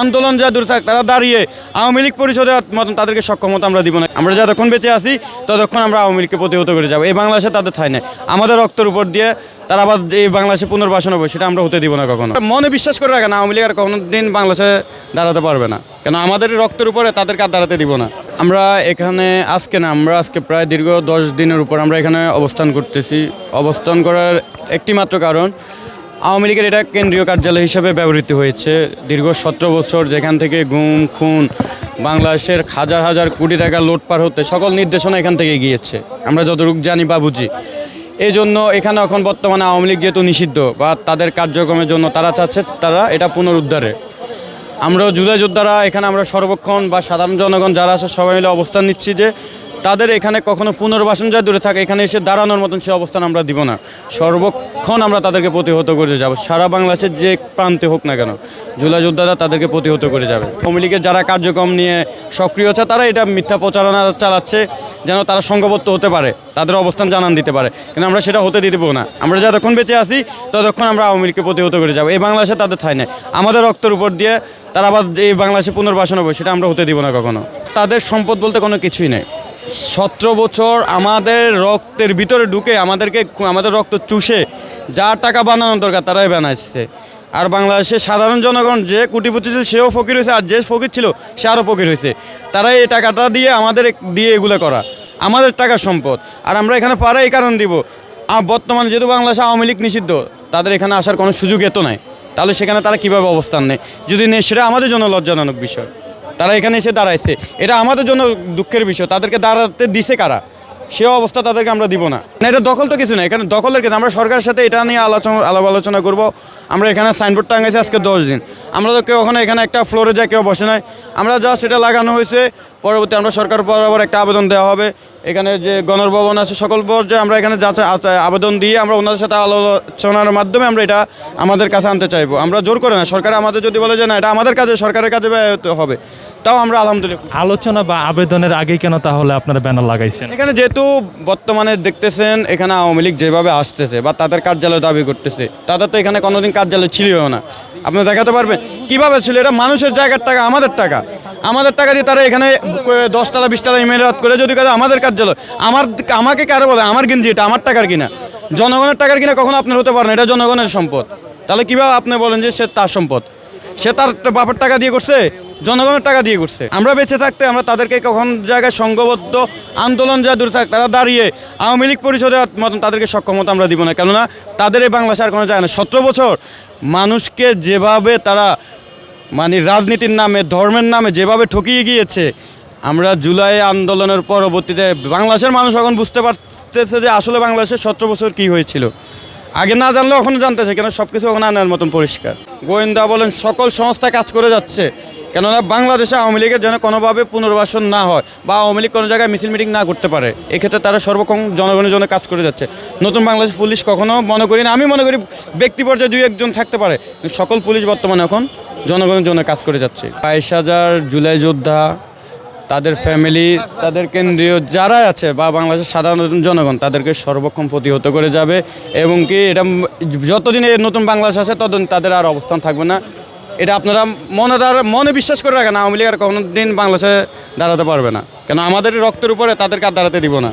আন্দোলন যা দূরে থাক, তারা দাঁড়িয়ে আওয়ামী লীগ পরিষদের মতন তাদেরকে সক্ষমতা আমরা দিব না। আমরা যতক্ষণ বেঁচে আছি, ততক্ষণ আমরা আওয়ামী লীগকে প্রতিহত করে যাব। এই বাংলাদেশে তাদের ঠাই নেই। আমাদের রক্তের উপর দিয়ে তারা আবার এই বাংলাদেশে পুনর্বাসন হবে, সেটা আমরা হতে দিব না কখনো। মনে বিশ্বাস করে রাখেন, আওয়ামী লীগ আর কোনো দিন বাংলাদেশে দাঁড়াতে পারবে না। কেন, আমাদের রক্তের উপরে তাদেরকে আর দাঁড়াতে দিব না। আমরা এখানে আজকে না, আমরা আজকে প্রায় দীর্ঘ দশ দিনের উপর আমরা এখানে অবস্থান করতেছি। অবস্থান করার একটি মাত্র কারণ আওয়ামী লীগের এটা কেন্দ্রীয় কার্যালয় হিসেবে ব্যবহৃত হয়েছে। দীর্ঘ সতেরো বছর যেখান থেকে গুম, খুন, বাংলাদেশের হাজার হাজার কোটি টাকা লোটপার হতে সকল নির্দেশনা এখান থেকে গিয়েছে। আমরা যতটুকু জানি বা বুঝি। এই জন্য এখানে এখন বর্তমানে আওয়ামী লীগ যেহেতু নিষিদ্ধ বা তাদের কার্যক্রমের জন্য তারা চাচ্ছে, তারা এটা পুনরুদ্ধারে। আমরা যুদ্ধ যোদ্ধারা এখানে আমরা সর্বক্ষণ বা সাধারণ জনগণ যারা আছে সবাই মিলে অবস্থান নিচ্ছি যে তাদের এখানে কখনো পুনর্বাসন যা দূরে থাকে। এখানে এসে দাঁড়ানোর মতন সে অবস্থান আমরা দিব না। সর্বক্ষণ আমরা তাদেরকে প্রতিহত করে যাব। সারা বাংলাদেশের যে প্রান্তে হোক না কেন যোদ্ধারা তাদেরকে প্রতিহত করে যাবে। আওয়ামী লীগের যারা কার্যক্রম নিয়ে সক্রিয় আছে, তারা এটা মিথ্যা প্রচারণা চালাচ্ছে, যেন তারা সংঘবদ্ধ হতে পারে। তাদের অবস্থান জানান দিতে পারে। কিন্তু আমরা সেটা হতে দিতে না। আমরা যতক্ষণ বেঁচে আছি, ততক্ষণ আমরা আওয়ামী লীগকে প্রতিহত করে যাব। এই বাংলাদেশে তাদের ঠাই নেই। আমাদের রক্তের উপর দিয়ে তারা আবার এই বাংলাদেশে পুনর্বাসন হবে, সেটা আমরা হতে দিব না কখনো। তাদের সম্পদ বলতে কোনো কিছুই নেই। সতেরো বছর আমাদের রক্তের ভিতরে ঢুকে আমাদেরকে আমাদের রক্ত চুষে যার টাকা বানানোর দরকার তারাই বানাচ্ছে আর বাংলাদেশে সাধারণ জনগণ যে কোটিপতি ছিল, সেও ফকির হয়েছে, আর যে ফকির ছিল, সে আরও ফকির হয়েছে। তারা এই টাকাটা দিয়ে আমাদের দিয়ে এগুলো করা। আমাদের টাকা সম্পদ। আর আমরা এখানে পারে এই কারণ দিব। বর্তমানে যেহেতু বাংলাদেশে আওয়ামী লীগ নিষিদ্ধ, তাদের এখানে আসার কোনো সুযোগ এত নাই। তাহলে সেখানে তারা কীভাবে অবস্থান নেয়? যদি নেই সেটা আমাদের জন্য লজ্জাজনক বিষয়। তারা এখানে এসে দাঁড়াইছে। এটা আমাদের জন্য দুঃখের বিষয়। তাদেরকে দাঁড়াতে দিছে কারা? সে অবস্থা তাদেরকে আমরা দিব না। না, এটা দখল তো কিছু না এখানে দখলের কিন্তু আমরা সরকারের সাথে এটা নিয়ে আলোচনা আলাপ আলোচনা করব। আমরা এখানে সাইনবোর্ড টাঙাইছি আজকে দশ দিন। আমরা তো কেউ ওখানে এখানে একটা ফ্লোরে যায় কেউ বসে নাই। আমরা জাস্ট এটা লাগানো হয়েছে। পরবর্তী আমরা সরকার বরাবর একটা আবেদন দেওয়া হবে। এখানে যে গণভবন আছে সকল পর্যায়ে আমরা এখানে যাচাই আচাই- আবেদন দিয়ে আমরা ওনাদের সাথে আলোচনার মাধ্যমে আমরা এটা আমাদের কাছে আনতে চাইব। আমরা জোর করে না সরকার আমাদের যদি বলে যে না এটা আমাদের কাজে সরকারের কাজে ব্যবহৃত হবে। তাও আমরা আলহামদুলিল্লাহ আলোচনা বা আবেদনের আগে কেন তাহলে আপনারা ব্যানার লাগাইছেন? এখানে যেহেতু বর্তমানে দেখতেছেন এখানে আওয়ামী লীগ যেভাবে আসতেছে বা তাদের কার্যালয় দাবি করতেছে তাদের তো এখানে কোনোদিন কার্যালয় ছিলও না। আপনি দেখাতে পারবেন। কীভাবে ছিল? এটা মানুষের জায়গার টাকা, আমাদের টাকা। আমাদের টাকা দিয়ে তারা এখানে দশতলা, বিশতলা ইমেরাত করে যদি কাজে আমাদের কার্যালয়, আমার, আমাকে কারও বলে? আমার গেঞ্জি এটা, আমার টাকার কিনা? জনগণের টাকার কিনা কখনো আপনার হতে পারেন এটা জনগণের সম্পদ। তাহলে কীভাবে আপনি বলেন যে সে তার সম্পদ? সে তার বাপের টাকা দিয়ে করছে, জনগণের টাকা দিয়ে করছে। আমরা বেঁচে থাকতে, আমরা তাদেরকে কখন জায়গায় সংঘবদ্ধ আন্দোলন যা দূরে থাক, তারা দাঁড়িয়ে আওয়ামী লীগ পরিষদের মতন তাদেরকে সক্ষমতা আমরা দিব না। কেননা তাদের এই বাংলাদেশে আর কোনো জায়গা না। সতেরো বছর মানুষকে যেভাবে তারা মানে রাজনীতির নামে, ধর্মের নামে যেভাবে ঠকিয়ে গিয়েছে, আমরা জুলাই আন্দোলনের পরবর্তীতে বাংলাদেশের মানুষ এখন বুঝতে পারতেছে যে আসলে বাংলাদেশের সতেরো বছর কি হয়েছিল। আগে না জানলেও এখনও জানতেছে, কেন সব কিছু এখন আনার মতন পরিষ্কার। গোয়েন্দা বলেন, সকল সংস্থা কাজ করে যাচ্ছে। কেননা বাংলাদেশে আওয়ামী লীগের যেন কোনোভাবে পুনর্বাসন না হয় বা আওয়ামী লীগ কোনো জায়গায় মিছিল মিটিং না করতে পারে, এক্ষেত্রে তারা সর্বক্ষণ জনগণের জন্য কাজ করে যাচ্ছে। নতুন বাংলাদেশ পুলিশ কখনো মনে করি না, আমি মনে করি ব্যক্তি পর্যায়ে দুই একজন থাকতে পারে সকল পুলিশ বর্তমানে এখন জনগণের জন্য কাজ করে যাচ্ছে। বাইশ হাজার জুলাই যোদ্ধা, তাদের ফ্যামিলি, তাদের কেন্দ্রীয় যারা আছে বা বাংলাদেশের সাধারণ জনগণ, তাদেরকে সর্বক্ষণ প্রতিহত করে যাবে এবং কি এটা যতদিন নতুন বাংলাদেশ আছে, ততদিন তাদের আর অবস্থান থাকবে না। এটা আপনারা মনে দ্বারা মনে বিশ্বাস করে রাখেন, আওয়ামী লীগ আর কোনো দিন বাংলাদেশে দাঁড়াতে পারবে না। কেন আমাদের রক্তের উপরে তাদেরকে আর দাঁড়াতে দিব না।